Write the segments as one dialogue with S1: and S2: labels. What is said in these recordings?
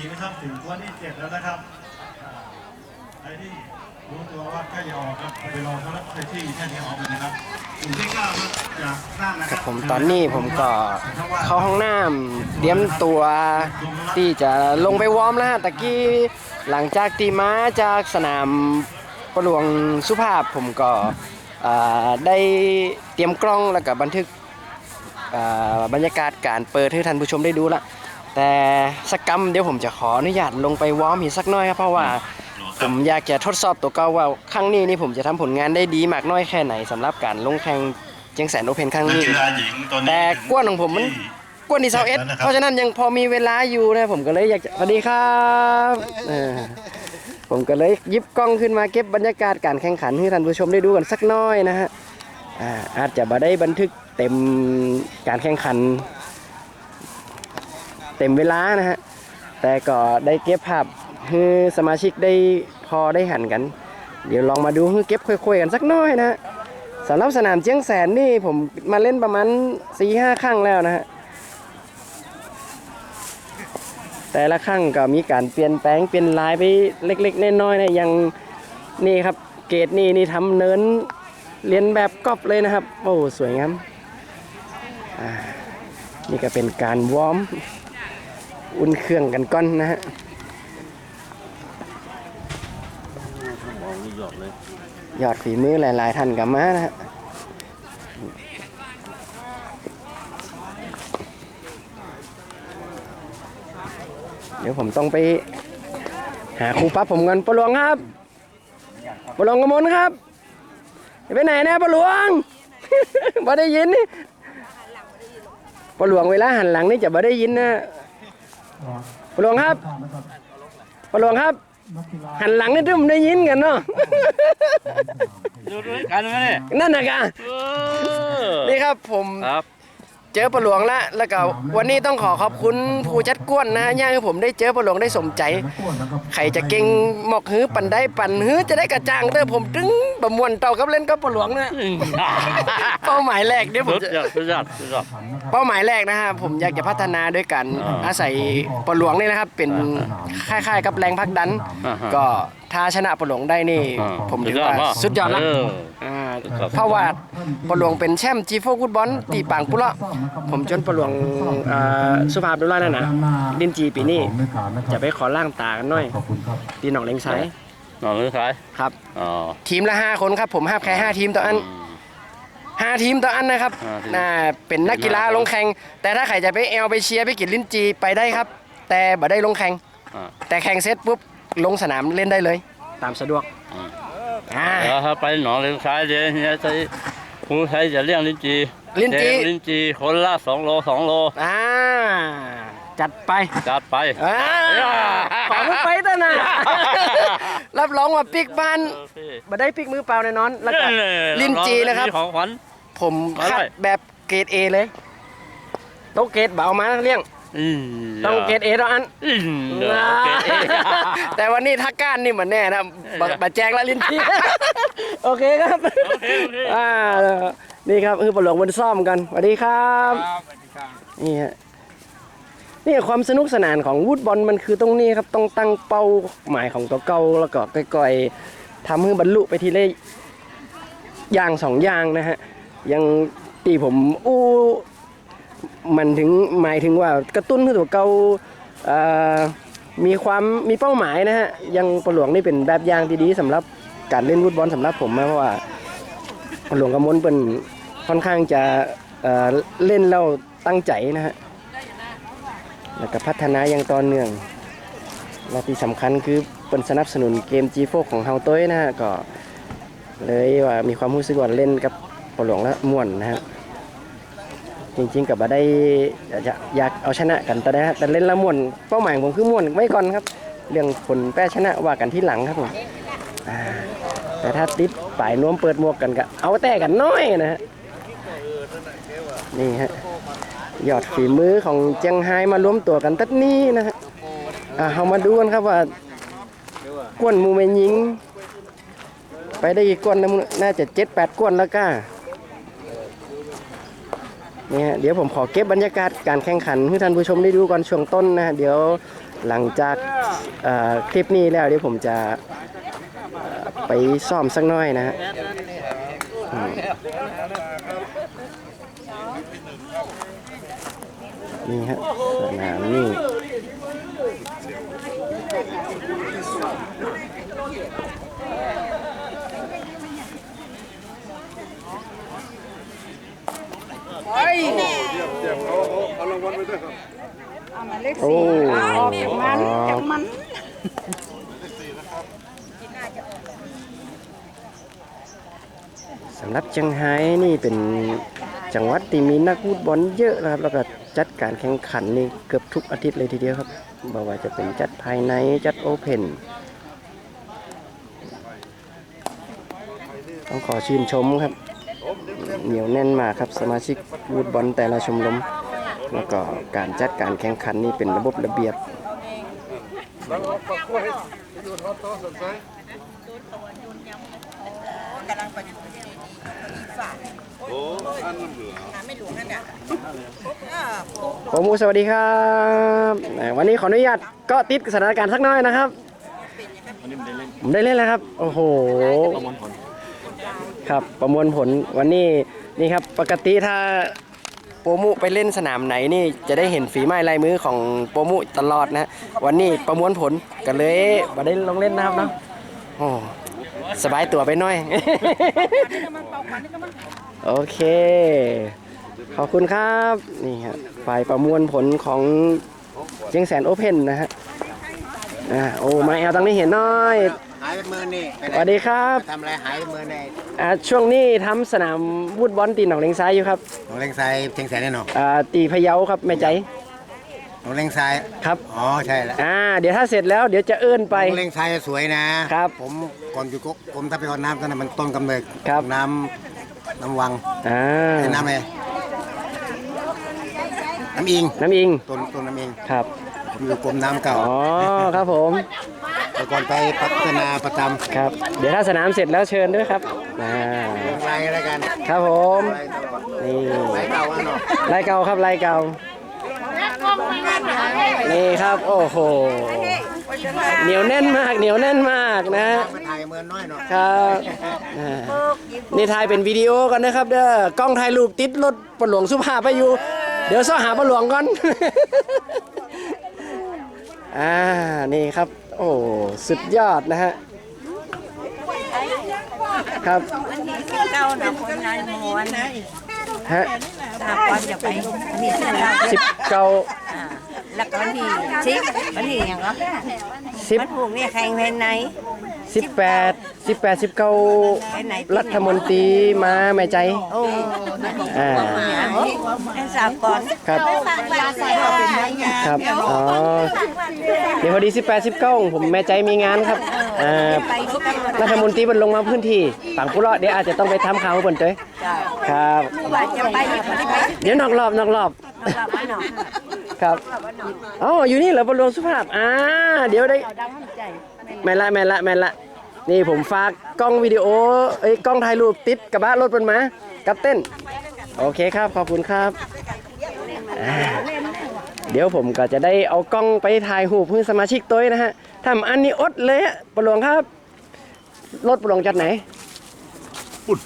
S1: จีนะครับถึงกวที่เจ็ดแล้วนะครับอ่าใครที่รู้ตัวว่าใกล้จะออกครับไปรอเขารับไปที่แค่นี้ออกเลยนะครับกลุ่มที่เก้าครับจากสร้านะค
S2: ค
S1: รั
S2: รั
S1: บบ
S2: ผมตอนนี้ผมก็เข้าห้องน้ำเตรียมตัวที่จะลงไปวอร์มแล้วฮะตะกี้หลังจากตีม้าจากสนามประหลวงสุภาพผมก็อ่าได้เตรียมกล้องแล้วก็บันทึกอ่าบรรยากาศการเปิดให้ท่านผู้ชมได้ดูละ แต่สักกรรมเดี๋ยวผมจะขออนุญาตลงไปวอร์มอีกสักหน้อยครับเพราะว่าผมอยากจะทดสอบตัวเก่าว่าครั้งนี้นี่ผมจะทำผลงานได้ดีมากน้อยแค่ไหนสำหรับการลงแข่งเจียงแสนโอเพนครั้ง
S1: นัก
S2: นี้
S1: กีฬาหญิงตอนนี้
S2: แต่กวนของผมมันกวนที่เซาเอส
S1: แล้วนะครับ
S2: เพราะฉะนั้นยังพอมีเวลาอยู่นะผมก็เลยอยากจะสวัสดีครับเออผมก็เลยหยิบกล้องขึ้นมาเก็บบรรยากาศการแข่งขันให้ท่านผู้ชมได้ดูกันสักหน้อยนะฮะอ่าอาจจะมาได้บันทึกเต็มการแข่งขัน เต็มเวลานะฮะแต่ก็ได้เก็บภาพให้สมาชิกได้พอได้หันกัน เดี๋ยวลองมาดูเก็บค่อยๆกันสักน้อยนะฮะสำหรับสนามเจียงแสนนี่ผมมาเล่นประมาณ4ีห้าครั้งแล้วนะฮะแต่ละครั้งก็มีการเปลี่ยนแปลงเปลี่ยนลายไปเล็กๆน้อยๆนะย่างนี่ครับเกตนี่นี่ทำเนินเรียนแบบก๊อปเลยนะครับ โอ้สวยงามอ่านี่ก็เป็นการวอร์ม อุ่นเครื่องกันก่อนนะฮะยอดฝีมือหลายๆท่านกับมานะฮะเดี๋ยวผมต้องไป หาครูปั๊บผมกันปะหลวงครับปะหลวงกระมนครับไปไหนนะปะหลวงบ่ได้ยินนี่ปะหลวงเวลาหันหลังนี่จะบ่ได้ยินนะ ปะหลวงครับปะหลวงครับ หันหลังนี่ที่ผมได้ยินกันเนาะ
S3: ดูด้วยกันไหมเนี่ย
S2: นั่นนะกะ
S3: เออ
S2: นี่ครับผม
S3: ครับ
S2: เจอปะหลวงแล้วแล้วก็วันนี้ต้องขอขอบคุณผู้จัดกวนนะย่างให้ผมได้เจอปะหลวงได้สมใจ ใครจะเก่งหมอกหื้อปันได้ปันหื้อจะได้กระจ่างเด้อผมถึงประมวลเต่ากับเล่นกับปะหลวงนะเป้าหมายแรกเดี๋ยวผม
S3: สุด
S2: จะ
S3: ยอดสุดยอดสุดยอด
S2: เป้าหมายแรกนะฮะผมอยากจะพัฒนาด้วยกัน
S3: อ่า
S2: อาศัยปะหลวงนี่นะครับ เป็นคล้ายๆกับแรงผลักดัน
S3: อ่าฮะ
S2: ก็ ถ้าชนะปะหลวงได้นี่
S3: อ่า
S2: ผมถือว่า
S3: สุ
S2: สุด
S3: ด
S2: ย
S3: ย
S2: อ
S3: อ
S2: ด
S3: ด
S2: ละ
S3: เออ
S2: อ่า
S3: ครับ
S2: เพราะว่าปะหลวงเป็นแชมป์จีโฟฟุตบอลตีปางปุระผมจนปะหลวงอ่าสุภาพดุลานั่นนะดินจีปีนี้จะไปขอล่างตากันหน่อย
S1: ขอบคุณครับ
S2: ตีหนองเลงซ้าย
S3: นอนหรือขาย
S2: ครับ
S3: อ๋อ
S2: ทีมละห้าคนครับ ผมห้าแค่ห้าทีมต่ออัน
S3: อืม
S2: ห้าทีมต่ออันนะครับ
S3: ห้าทีม
S2: น่าเป็นนักกีฬาลงแข่ง แต่ถ้าใครจะไปเอลไปเชียร์ไปกินลิ้นจีไปได้ครับ แต่บ่ได้ลงแข่ง
S3: อ่า
S2: แต่แข่งเสร็จปุ๊บ ลงสนามเล่นได้เลย ตามสะดวก
S3: อืม
S2: อ่า
S3: แล้วถ้าไปหนองเลงซ้ายเดี๋ยวเนี่ยใช้ผู้ใช้จะเลี้ยงลิ้นจี
S2: ลิ้นจี
S3: แจกลิ้นจีคนละสองโลสองโล
S2: อ่าจัดไป
S3: จัดไป
S2: อ่าขอมือไปเถอะนะ รับรองว่าปิกบ้านบ่ได้ปิกมือเปล่าแน่นอน แล้วก็ลิ้นจีนะครับ
S3: มีของขวัญ
S2: ผม
S3: มา
S2: คัด
S3: เลย
S2: แบบเกรดเอเลยโต๊ะเกรดเบามาเลี้ยง
S3: อืม
S2: ต้องเกรดเอต่ออัน
S3: อืมเดี๋ยวเกรดเอ
S2: แต่วันนี้ถ้าก้านนี่เหมือนแน่นะบะบะแจงและลิ้นที่โอเคครับ
S3: โอเคโอเค
S2: อ่านี่ครับคือปลวงบนซ่อมกันสวัสดีครับนี่ฮะนี่ความสนุกสนานของวูดบอลมันคือตรงนี้ครับต้องตั้งเป้าหมายของตัวเก่าแล้วก็ก่อยๆทำให้บรรลุไปทีละอย่างสองอย่างนะฮะอยังตีผมอู้ มันถึงหมายถึงว่ากระตุ้นให้ตัวเกามีความมีเป้าหมายนะฮะยังปลวงนี่เป็นแบบอย่างที่ดีสำหรับการเล่นวูดบอลสำหรับผมนะเพราะว่าหลวงกระมนเป็นค่อนข้างจะเอ่อเล่นแล้วตั้งใจนะฮะแล้วก็พัฒนาอย่างต่อเนื่องและที่สำคัญคือเป็นสนับสนุนเกม G4 ของเฮาต้วยนะฮะก็เลยว่ามีความรู้สึกว่าเล่นกับปหลวงแล้วม่วนนะฮะ จริง ๆ กับมาได้อยากอยากเอาชนะกันแต่แต่เล่นล้วม่วนเป้าหมายของผมคือม่วนไว้ก่อนครับ เรื่องผลแพ้ชนะว่ากันที่หลังครับผมแต่ถ้าติดป่ายนวมเปิดหมวกกันก็เอาแต่กันน้อยนะฮะนี่ฮะยอดฝีมือของเจียงไฮ้มารวมตัวกันตัดนี้นะฮะอ่าเรามาดูกันครับว่ากวนมูเมนยิง ไปได้กี่กวนนะมึงน่าจะเจ็ดแปดกวนแล้วก้า นี่ฮะเดี๋ยวผมขอเก็บบรรยากาศการแข่งขันให้ท่านผู้ชมได้ดูก่อนช่วงต้นนะฮะเดี๋ยวหลังจากคลิปนี้แล้วเดี๋ยวผมจะไปซ่อมสักหน้อยนะฮะนี่ฮะสนามนี่ โอ้ออกจากมันจากมันสำหรับเชียงไฮ้นี่เป็นจังหวัดที่มีนักฟุตบอลเยอะนะครับ แล้วก็จัดการแข่งขันนี่เกือบทุกอาทิตย์เลยทีเดียวครับบอกว่าจะเป็นจัดภายในจัดโอเพนต้องขอชื่นชมครับ เหนียวแน่นมากครับสมาชิกฟุตบอลแต่ละชมรม แล้วก็การจัดการแข่งขันนี่เป็นระบบระเบียบผมมูสวัสดีครับ วันนี้ขออนุญาตก็ติดสถานการณ์สักน้อยนะครับผมได้เล่นแล้วครับ โอ้โหครับประมวลผลวันนี้นี่ครับปกติถ้า โปรมุไปเล่นสนามไหนนี่จะได้เห็นฝีไม้ลายมือของโปรมุตลอดนะวันนี้ประมวลผลกันเลยมาได้ลงเล่นนะครับเนาะโอ้สบายตัวไปหน่อย โอเค ขอบคุณครับ นี่ฮะฝ่ายประมวลผลของเชียงแสนโอเพ่นนะฮะอ่าโอ้มาแอลตั้งนี้เห็นหน้อย
S4: หายไปมือนี่ไป
S2: ส
S4: ไหน
S2: วัสดีครับ
S4: ทำอะไรหายไปมือใน
S2: อ่าช่วงนี้ทำสนามวูดบอลตีหนองเลงซ้ายอยู่ครับ
S4: หนองเลงทรายเชียงแสนแน่นอน
S2: อ่าตีพะเยาครับแม่ใจ
S4: หนองเลงทราย
S2: ครับ
S4: อ๋อใช่แล้ว
S2: อ่าเดี๋ยวถ้าเสร็จแล้วเดี๋ยวจะเอื้อนไป
S4: หนองเลงทรายสวยนะครับผมก่อนอยู่กุ๊กผมทัพยอนน้ำตอนนั้นมันต้นกำเนิด
S2: ครับ
S4: น้ำน้ำวัง
S2: อ่า
S4: ไอ้น้ำอะไรน้ำอิง
S2: น้ำอิง
S4: ต้นต้นน้ำอิง
S2: ครับ
S4: ผมอยู่กรมน้ำเก่า
S2: อ๋อครับผม
S4: แต่ก่อนไปพัฒนาประจ
S2: ครับ เดี๋ยวถ้าสนามเสร็จแล้วเชิญด้วยครับอ่าำ
S4: ลงไรอะไรกัน
S2: ครับผม
S4: ไรตลอด
S2: นี่
S4: ไรเก่าอะเนาะ
S2: ลายเก่าครับลายเก่านี่ครับโอ้โหเหนียวแน่นมากเหนียวแน่นมากนะ
S4: มาถ่ายเมืองน้อยเนาะ
S2: ครับอ่านี่ถ่ายเป็นวิดีโอกันนะครับ เด้อกล้องถ่ายรูปติดรถปลหลวงสุภาพไปอยู่ เดี๋ยวซ่อหาปลหลวงก่อนอ่านี่ครับ โอ้สุดยอดนะฮะ ครับ
S5: เก้านะคนนายม้วน
S2: ฮะ
S5: สามวันจะไปมีเสื้อลาว
S2: สิบเก้า
S5: อ่าแล้วก็วันที่สิบวันที่อย่างก็
S2: สิบ
S5: มันผูกเนี่ยแข่งเพนไหน
S2: สิบแปดสิบแปดสิบเก้า
S5: เพนไหน
S2: รัฐมนตรีมาแม่ใจ
S5: โอ้
S2: อ่า
S5: แค่สามก่อน
S2: ครับครับ อ๋อ เดี๋ยวพอดี 18 19 ผมแม่ใจมีงานครับ อ่า
S5: ไปทุกคน
S2: รัฐมนตรีมันลงมาพื้นที่ฝั่งผู้รอดเดี๋ยวอาจจะต้องไปทำข่าวเปิ่นเต้ยครับ
S5: ว่าจะไปเนี่ยคนที่ไป
S2: เดี๋ยวนอกรอบนอกรอบ
S5: เราไปหนอ
S2: ครับ อ๋อ อยู่นี่เหรอบนหลวงสุภาพ อ่า เดี๋ยวได้
S5: ดังใจ
S2: แม่นละแม่นละแม่นละนี่ผมฝากกล้องวิดีโอเอ้ยกล้องถ่ายรูปติดกระบะรถเป็นมากับเต้น โอเคครับขอบคุณครับอ่าเดี๋ยวผมก็จะได้เอากล้องไปถ่ายรูปเพื่อสมาชิกตัวเองนะฮะทำอันนี้อดเลยอะปะหลวงครับ รถปะหลวงจัดไหน
S1: ปุ่น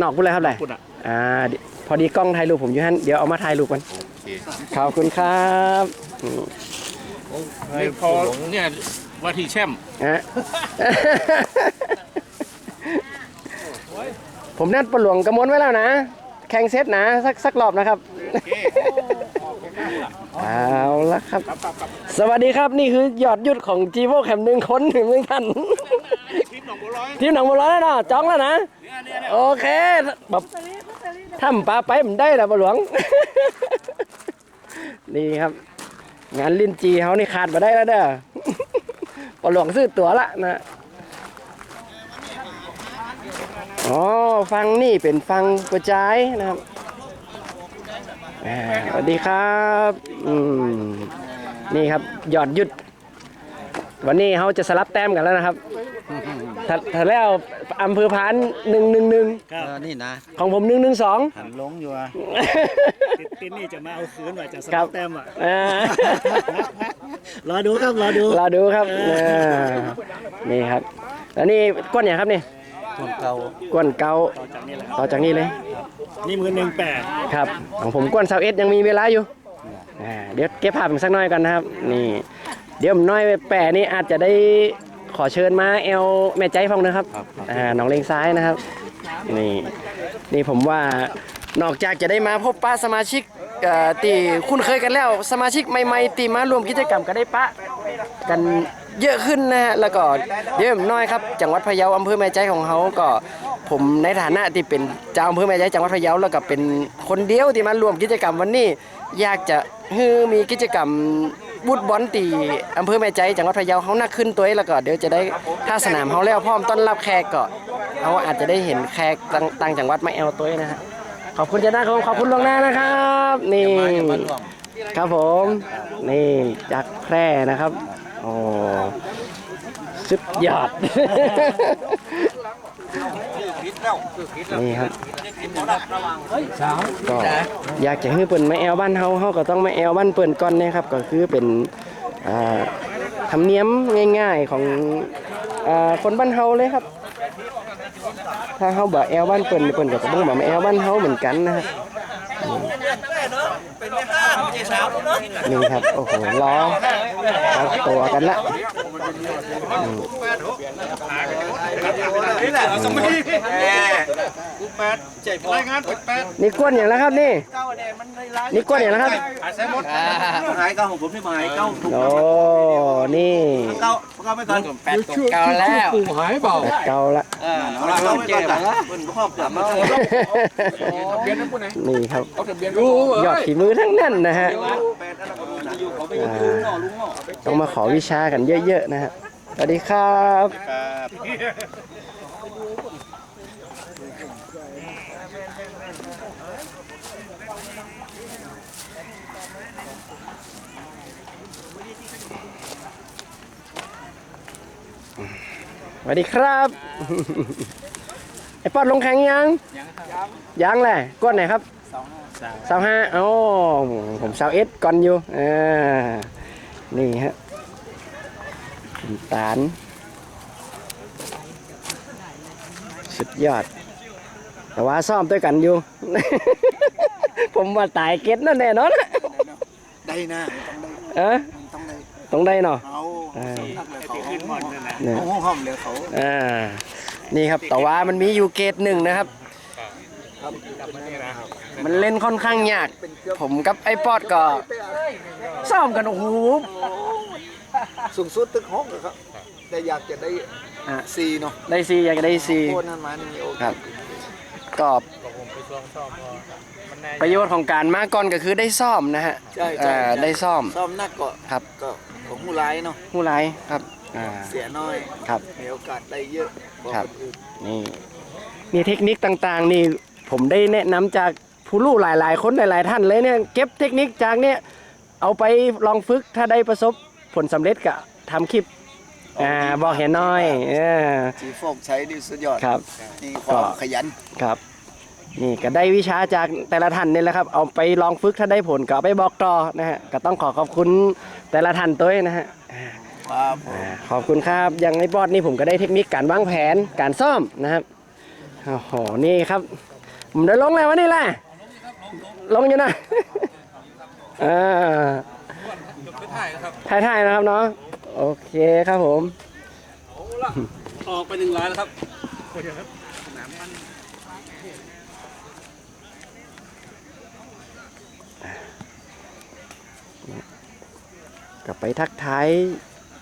S2: นอกพูดเลยครับเลย
S1: ปุ่นอะ
S2: อ่าเดี๋ยวพอดีกล้องถ่ายรูปผมอยู่ฮั่นเดี๋ยวเอามาถ่ายรูปกันขอบคุณครับอืม
S3: พอเนี่ย ว่าที่แช่ม
S2: ฮะ ผมนัดปะหลวงกระมวลไว้แล้วนะ แข่งเซตนะสักสักรอบนะครับ เอาละครับ สวัสดีครับนี่คือยอดยุดของจีโวแคมหนึ่งคนถึงเหมือนกัน
S3: ทีมหนองบัวร้อย
S2: ทีมหนองบัวร้อยแล้วเนาะจ้องแล้วนะโอเคแบบถ้าผมปลาไปผมได้แล้วปะหลวง นี่ครับ งานลิ้นจีเขานี่ขาดมาได้แล้วเด้อ ปะหลวงซื้อตั๋วละนะอ๋อฟังนี่เป็นฟังกระจายนะครับอ่าสวัสดีครับอืมนี่ครับหยอดหยุด วันนี้เขาจะสลับแต้มกันแล้วนะครับถ้าถ้าแล้วอำเภอพานหนึ่งหนึ่งหนึ่ง
S4: เออนี่นะ
S2: ของผมหนึ่งหนึ่งสอง
S6: หันลงอยู่อะติดนี่จะมาเอาคืนว่าจะส
S2: ครั
S6: ลั
S2: บ
S6: บแต้มอะ
S2: อ่า
S4: รอดูครับรอดู
S2: รอดูครับเออนี่ครับ แล้วนี่ก้วนอย่างครับนี่
S4: คนเก่า
S2: ก้วนเกาต่อจากนี้เลย
S4: นี่มือหนึ่งแปด
S2: ครับ ของผมก้วนเสาเอ็ดยังมีเวลาอยู่อ่าเดี๋ยวเก็บภาพอีกสักหน้อยกันนะครับ นี่ เดี๋ยวผมน้อยไปแปะนี่อาจจะได้ขอเชิญมาเอลแม่ใจฟองนะครับอ่าน้องเลงซ้ายนะครับ นี่ นี่ผมว่านอกจากจะได้มาพบป้าสมาชิกเอ่อตีคุ้นเคยกันแล้ว สมาชิกใหม่ๆที่มารวมกิจกรรมก็ได้ปะกันเยอะขึ้นนะฮะแล้วก็เยวผมน้อยครับจังหวัดพะเยาอำเภอแม่ใจของเขาก็ผมในฐานะที่เป็นเจ้าอำเภอแม่ใจจังหวัดพะเยาแล้วก็เป็นคนเดียวที่มารวมกิจกรรมวันนี้อยากจะให้มีกิจกรรมบุตบอลตีอำเภอแม่ใจจังหวัดพะเยาเขานักขึ้นตัวเองแล้วก็เดี๋ยวจะได้ถ้าสนามเขาแล้วพร้อมต้อนรับแขกก็เขาอาจจะได้เห็นแขกต่างต่างจังหวัดมาแอลตัวเองนะฮะ ขอบคุณเจ้าหน้าครับขอบคุณล่วงหน้านะครับ นี่ ครับผม นี่จากแพร่นะครับโอ้สุดยอดนี่ครับก็อยากจะให้เปิ่นมาแอลบ้านเฮาเฮาก็ต้องมาแอลบ้านเปิ่นก่อนนะครับ ก็คือเป็นอ่าธรรมเนียมง่าย ๆของอคนบ้านเฮาเลยครับ ถ้าเฮาบ่แอลบ้านเปิ่นเปิ้นก็ต้องบ่แอลบ้านเฮาเหมือนกันนะฮะนี่ครับ โอ้โหล้อเอาตัวกันละ นี่ก้วนอย่างแล้วครับนี่นี่ก้วนอย่างแล้วครับ
S4: หายเก้าของผมนี่หายเก้า
S2: โอ้ นี่
S4: เก้าเก้าไม่ทัน
S2: แปดเก่าแล้วเก่าละ
S4: เราเราเจ็บแล้วมันครอบกลับมา
S2: นี่ครับยอดฝีมือทั้งนั้นนะฮะอ่าต้องมาขอวิชากันเยอะๆนะฮะสวัสดีครับ สวัสดีครับ ไอปอดลงแข่งยัง ยังแหละก้อนไหนครับสาวห้าโอ้ผมสาวเอสก่อนอยู่อ่านี่ฮะน้ำตาลสุดยอด แต่ว่าซ่อมด้วยกันอยู่ ผมว่าตายเก็ตนั่นแน่นอน
S4: ได้นะ
S2: เออ
S4: ต้องได้
S2: ต้องได้เนาะ
S4: เอา
S2: อ่า
S4: เขาขึ้นหมดเลยนะ
S2: เนี่ย
S4: ห้องห้องเดี๋ยวเขา
S2: อ่านี่ครับแต่ว่ามันมีอยู่เกตหนึ่งนะครับ มันเล่นค่อนข้างยาก ผมกับไอ้ปอดก็ซ้อมกันโอ้โห
S4: สูงสุดตึกห้องเหรอครับแต่อยากจะได้
S2: อะ
S4: ซีเนาะ
S2: ได้ซีอยากได้ซี
S4: โคตรนั้นมันมีโอกาส
S2: ครับก็ประโยชน์ของการมาก่อนก็คือได้ซ่อมนะฮะ
S4: ใช่ใช่
S2: อ่าได้ซ่อม
S4: ซ่อมนักก็
S2: ครับ
S4: ก็ ของผู้ร้ายเนาะ
S2: ผู้ไรครับอ่า
S4: เสียน้อย
S2: ครับ
S4: มีโอกาสได้เยอะกว่า
S2: ครับ
S4: นอื่น
S2: นี่นี่เทคนิคต่างๆ นี่ผมได้แนะนำจากผู้รู้หลายๆ คนหลายๆ ท่านเลยเนี่ยเก็บเทคนิคจากเนี่ยเอาไปลองฝึกถ้าได้ประสบผลสำเร็จก็ทำคลิปอ่าบอกเห็นน้อยเออ
S4: จีโฟกใช้ดีสุดยอด
S2: ครับ
S4: มีความขยัน
S2: ครับ นี่ก็ได้วิชาจากแต่ละท่านนี่แหละครับ เอาไปลองฝึกถ้าได้ผลก็เอาไปบอกต่อนะฮะก็ต้องขอขอบคุณแต่ละท่านตัวเองนะฮะ
S4: ครับ
S2: อ่าขอบคุณครับอย่างในบอดนี่ผมก็ได้เทคนิคการวางแผนการซ่อมนะครับโอ้โหนี่ครับผมได้ลงแล้ววะนี่แหละลงอยู่นะอ่าถ่ายถ่ายๆนะครับเนาะโอเคครับผม
S3: ออกไปหนึ่งล้านแล้วครับ
S2: กับไปทักทาย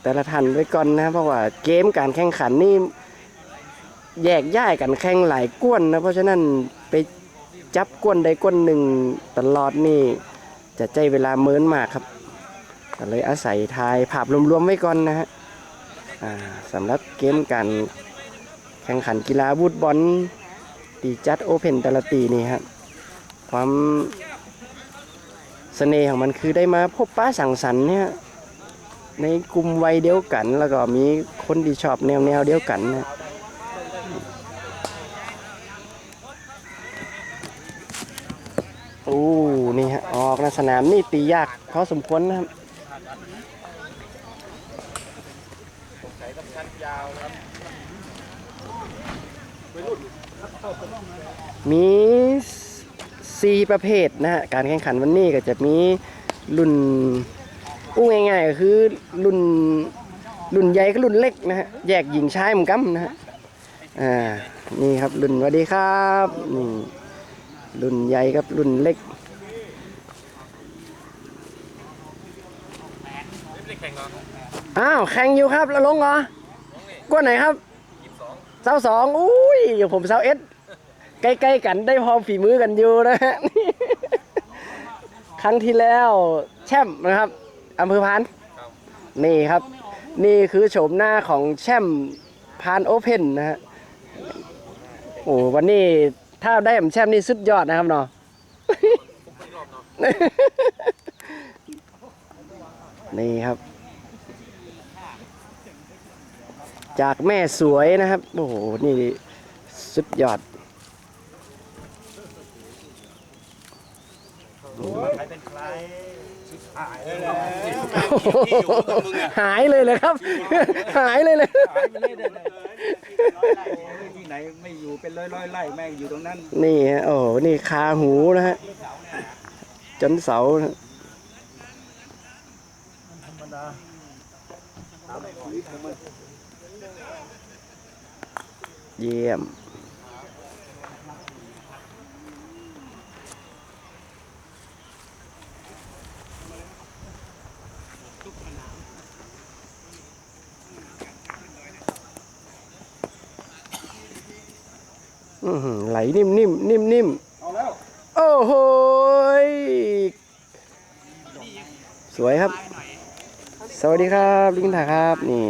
S2: แต่ละท่านไว้ก่อนนะ เพราะว่าเกมการแข่งขันนี่แยกย้ายกันแข่งหลายก้วนนะเพราะฉะนั้นไปจับก้วนใดก้วนหนึ่งตลอดนี่จะใจเวลาเมินมากครับก็เลยอาศัยทายภาพรวมๆไว้ก่อนนะฮะสำหรับเกมการแข่งขันกีฬาวูดบอลตีจัดโอเพนแต่ละตีนี่ครับความเสน่ห์ของมันคือได้มาพบป้าสังสรรค์เนี่ย ในกลุ่มวัยเดียวกัน แล้วก็มีคนที่ชอบแนวแนวเดียวกันนะโอ้นี่ฮะออกนะสนามนี่ตียากพอสมควรนะครับมี 4 ประเภทนะฮะ การแข่งขันวันนี้ก็จะมีรุ่น อู้ง่ายๆก็คือรุ่นรุ่นใหญ่กับรุ่นเล็กนะฮะแยกหญิงชายเหมือนกันนะฮะอ่านี่ครับรุ่นสวัสดีครับนี่รุ่นใหญ่กับรุ่นเล็กอ้าวแข่งอยู่ครับแล้วลงเหรอกวนไหนครับเสาสองอุ้ยอยู่ผมเสาเอสใกล้ๆกันได้พอฝีมือกันอยู่นะฮะครั้งที่แล้วแชมป์นะครับ อำเภอพานนี่ครับ นี่คือโฉมหน้าของแชมป์พานโอเพนนะฮะโอ้วันนี้ถ้าได้แชมป์นี่สุดยอดนะครับเนาะนี่ครับ จากแม่สวยนะครับ โอ้โห นี่สุดยอด หายเลยเลยครับ หายเลยเลย
S6: ที่ไหนไม่อยู่เป็นร้อยร้อยๆไร่แม่งอยู่ตรงนั้น
S2: นี่ฮะโอ้โหนี่คาหูนะฮะจนเสานะฮะเยี่ยม อื้อหือไหล นิ่มนิ่มนิ่มนิ่มโอ้โหยสวยครับ สวัสดีครับลิงถ่าครับนี่